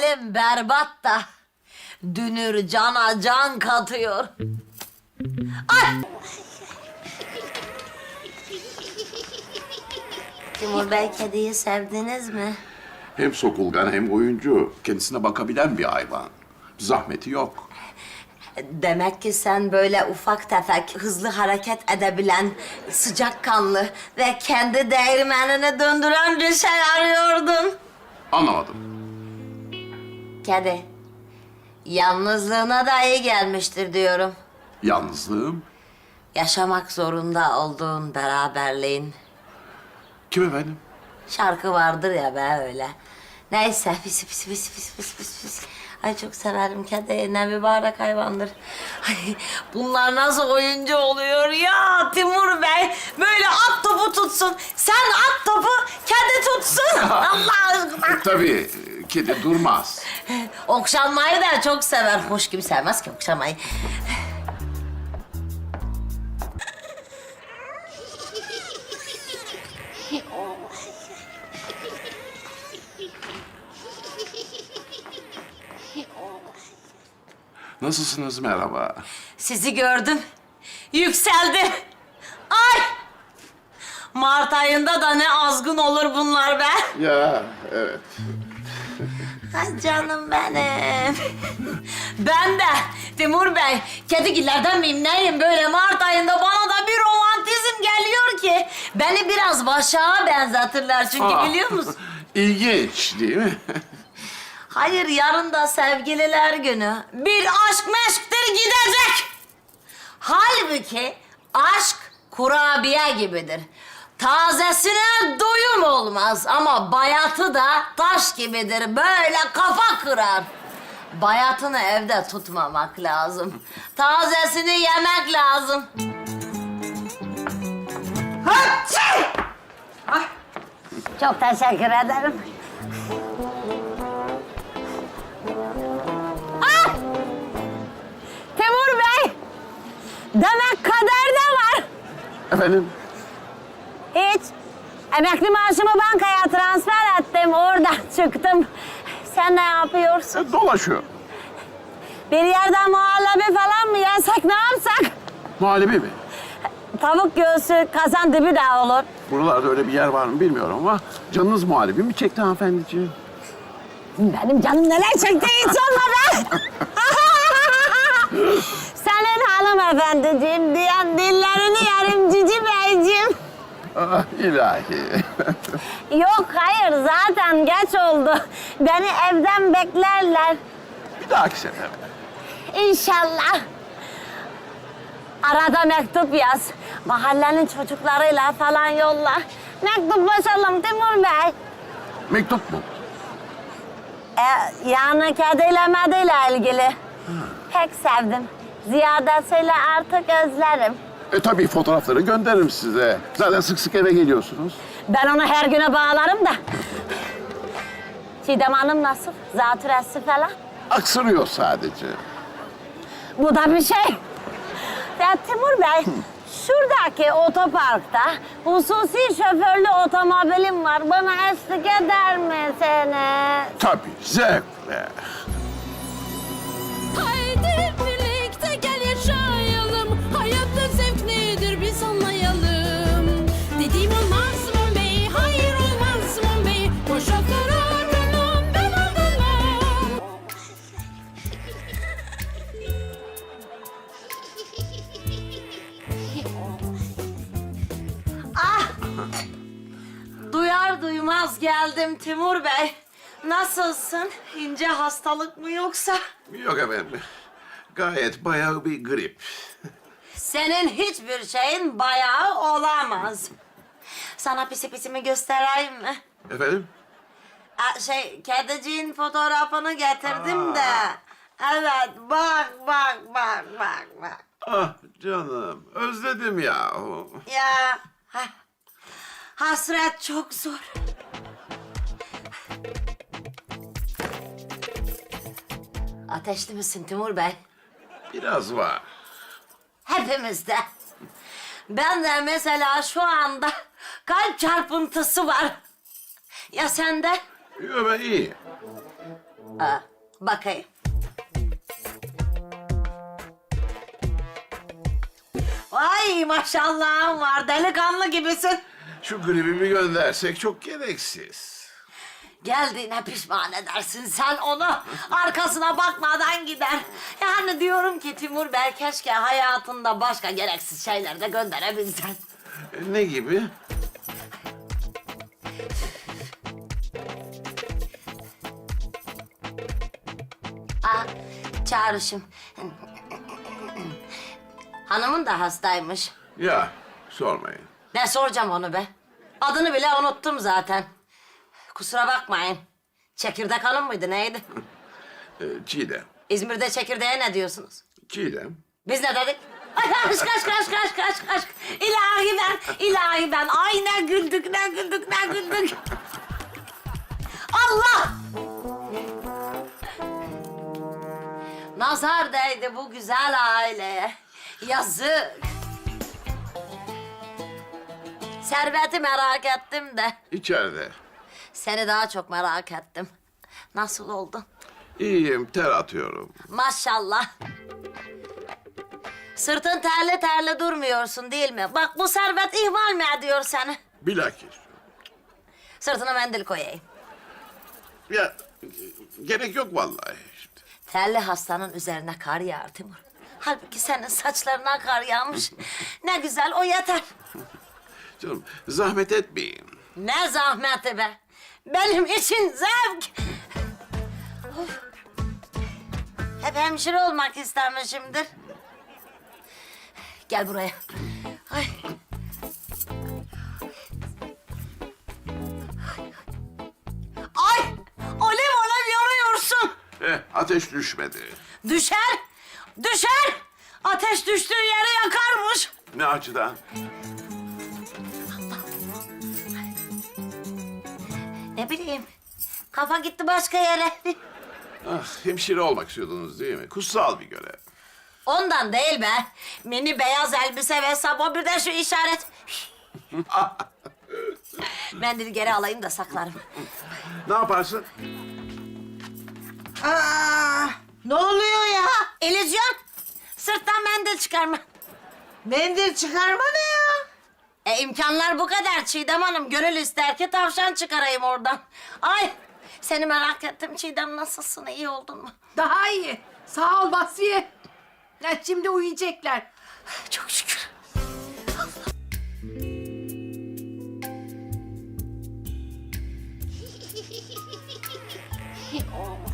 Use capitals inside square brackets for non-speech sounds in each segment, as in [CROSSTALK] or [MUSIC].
Gelin berbat da dünür cana can katıyor. Ay! Timur Bey kediyi sevdiniz mi? Hem sokulgan hem oyuncu. Kendisine bakabilen bir hayvan. Zahmeti yok. Demek ki sen böyle ufak tefek, hızlı hareket edebilen, sıcakkanlı ve kendi değirmenini döndüren bir şey arıyordun. Anlamadım. Kedi, yalnızlığına da iyi gelmiştir diyorum. Yalnızlığım. Yaşamak zorunda olduğun beraberliğin. Kim efendim? Şarkı vardır ya be öyle. Neyse pis pis pis pis pis pis pis. Ay çok severim kedi. Ne mübarek hayvandır. Ay, bunlar nasıl oyuncu oluyor ya Timur Bey? Böyle at topu tutsun. Sen at topu, kedi tutsun. [LAUGHS] Allah aşkına. Tabii kedi durmaz. Okşanmayı da çok sever. Hoş gibi sevmez ki okşamayı. Nasılsınız merhaba? Sizi gördüm. Yükseldi. Mart ayında da ne azgın olur bunlar be. Ya evet. Ay canım benim. ben de Timur Bey, kedigillerden miyim neyim böyle Mart ayında bana da bir romantizm geliyor ki. Beni biraz Başak'a benzetirler çünkü Aa, biliyor musun? [LAUGHS] İlginç değil mi? Hayır yarın da sevgililer günü. Bir aşk meşktir gidecek. Halbuki aşk kurabiye gibidir. Tazesine doyum olmaz ama bayatı da taş gibidir. Böyle kafa kırar. Bayatını evde tutmamak lazım. Tazesini yemek lazım. Hapçı! Çok teşekkür ederim. Ah! Timur Bey! Demek kaderde var. Efendim? Emekli maaşımı bankaya transfer ettim. Oradan [LAUGHS] çıktım. Sen ne yapıyorsun? E, dolaşıyor. Bir yerden muhallebi falan mı yesek ne yapsak? Muhallebi mi? Tavuk göğsü kazan dibi de olur. Buralarda öyle bir yer var mı bilmiyorum ama canınız muhallebi mi çekti hanımefendiciğim? Benim canım neler çekti hiç be! [LAUGHS] Senin hanımefendiciğim diyen dillerini yerim cici beyciğim. Ah ilahi. Yok hayır zaten geç oldu. Beni evden beklerler. bir dahaki sefer. İnşallah. Arada mektup yaz. Mahallenin çocuklarıyla falan yolla. Mektuplaşalım Timur Bey. Mektup mu? E, yani kediyle mediyle ilgili. Pek sevdim. Ziyadesiyle artık özlerim. E tabii fotoğrafları gönderirim size. Zaten sık sık eve geliyorsunuz. Ben onu her güne bağlarım da. Çiğdem Hanım nasıl? Zatürresi falan? Aksırıyor sadece. Bu da bir şey. Ya Timur Bey, şuradaki otoparkta hususi şoförlü otomobilim var. Bana eşlik eder misiniz? Tabii zevkle. Geldim Timur Bey. Nasılsın? İnce hastalık mı yoksa? Yok efendim. Gayet bayağı bir grip. Senin hiçbir şeyin bayağı olamaz. Sana pisi pisimi göstereyim mi? Efendim? Aa, şey, kediciğin fotoğrafını getirdim de. Evet, bak, bak, bak, bak, bak. Ah canım özledim ya. Ya, ha- hasret çok zor. Ateşli misin Timur Bey? Biraz var. Hepimizde. Ben de mesela şu anda kalp çarpıntısı var. Ya sende? Yok ben iyi. Aa, bakayım. Vay maşallahın var delikanlı gibisin. Şu gribimi göndersek çok gereksiz. Geldiğine pişman edersin sen onu. Arkasına bakmadan gider. Yani diyorum ki Timur Bey keşke hayatında başka gereksiz şeyler de gönderebilsen. Ne gibi? Aa, çağrışım. Hanımın da hastaymış. Ya sormayın. Ne soracağım onu be? Adını bile unuttum zaten. Kusura bakmayın. Çekirdek hanım mıydı neydi? E, Çiğdem. İzmir'de çekirdeğe ne diyorsunuz? Çiğdem. Biz ne dedik? Ay kaç kaç kaç kaç kaç kaç. İlahi ben, ilahi ben. Ay ne güldük, ne güldük, ne güldük. Allah! Nazar değdi bu güzel aileye. Yazık. Serveti merak ettim de İçeride. Seni daha çok merak ettim. Nasıl oldun? İyiyim, ter atıyorum. Maşallah. Sırtın terli terli durmuyorsun değil mi? Bak bu servet ihmal mi ediyor seni? Bilakis. Sırtına mendil koyayım. Ya gerek yok vallahi. Şimdi. Terli hastanın üzerine kar yağar Timur. Halbuki senin saçlarına kar yağmış. Ne güzel o yeter. Canım zahmet etmeyin. Ne zahmeti be. Benim için zevk. Of. Hep hemşire olmak istemişimdir. Gel buraya. Ay. Ay! Alev alev yanıyorsun. Eh, ateş düşmedi. Düşer, düşer. Ateş düştüğü yere yakarmış. Ne açıdan? Ne bileyim, kafa gitti başka yere. [LAUGHS] Ah, hemşire olmak istiyordunuz değil mi? Kutsal bir görev. Ondan değil be. Mini beyaz elbise ve sabah bir de şu işaret. [LAUGHS] Mendili geri alayım da saklarım. Ne yaparsın? Aa, ne oluyor ya? İllüzyon. Sırttan mendil çıkarma. Mendil çıkarma ne imkanlar bu kadar Çiğdem Hanım. Gönül ister ki tavşan çıkarayım oradan. Ay seni merak ettim Çiğdem nasılsın iyi oldun mu? Daha iyi. Sağ ol Basriye. Ya şimdi uyuyacaklar. Çok şükür. Ay! [LAUGHS]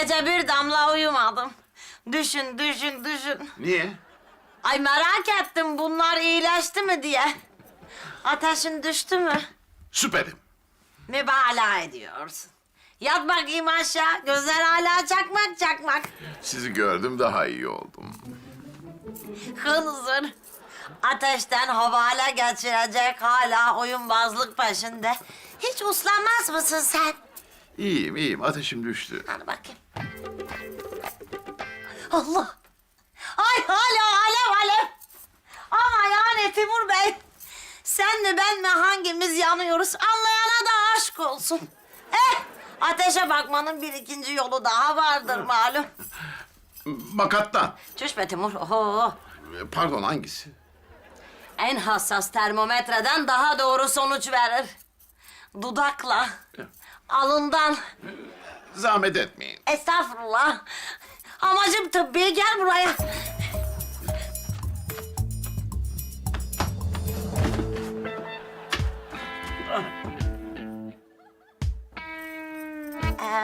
Gece bir damla uyumadım. Düşün, düşün, düşün. Niye? Ay merak ettim bunlar iyileşti mi diye. Ateşin düştü mü? Süperim. Mübalağa ediyorsun. Yat bakayım aşağı. Gözler hala çakmak çakmak. Sizi gördüm daha iyi oldum. Hınzır. Ateşten havale geçirecek hala oyunbazlık peşinde. Hiç uslanmaz mısın sen? İyiyim iyiyim ateşim düştü. Hadi bakayım. Allah. Ay hala alev alev. Ama yani Timur Bey. Sen mi ben mi hangimiz yanıyoruz anlayana da aşk olsun. Eh ateşe bakmanın bir ikinci yolu daha vardır malum. Makattan. Çüş be Timur. Oho. E, Pardon hangisi? En hassas termometreden daha doğru sonuç verir. Dudakla, alından, Zahmet etmeyin. estağfurullah. Amacım tıbbi, gel buraya.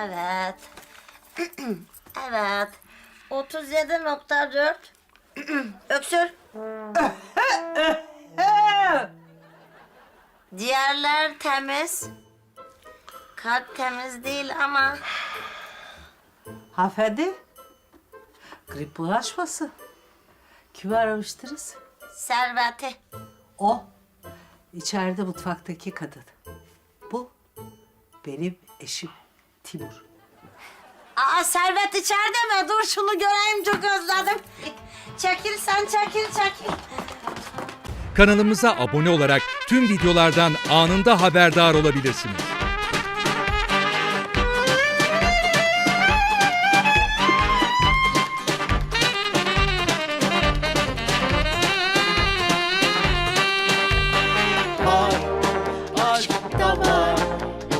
Evet. [CLEARS THROAT] evet. 37.4. [CLEARS THROAT] Öksür. [LAUGHS] Diğerler temiz. Kalp temiz değil ama Hanımefendi. Grip bulaşması. Kimi aramıştınız? serveti. O. içeride mutfaktaki kadın. Bu benim eşim Timur. Aa servet içeride mi? Dur şunu göreyim çok özledim. Çekil sen çekil çekil. Kanalımıza abone olarak tüm videolardan anında haberdar olabilirsiniz.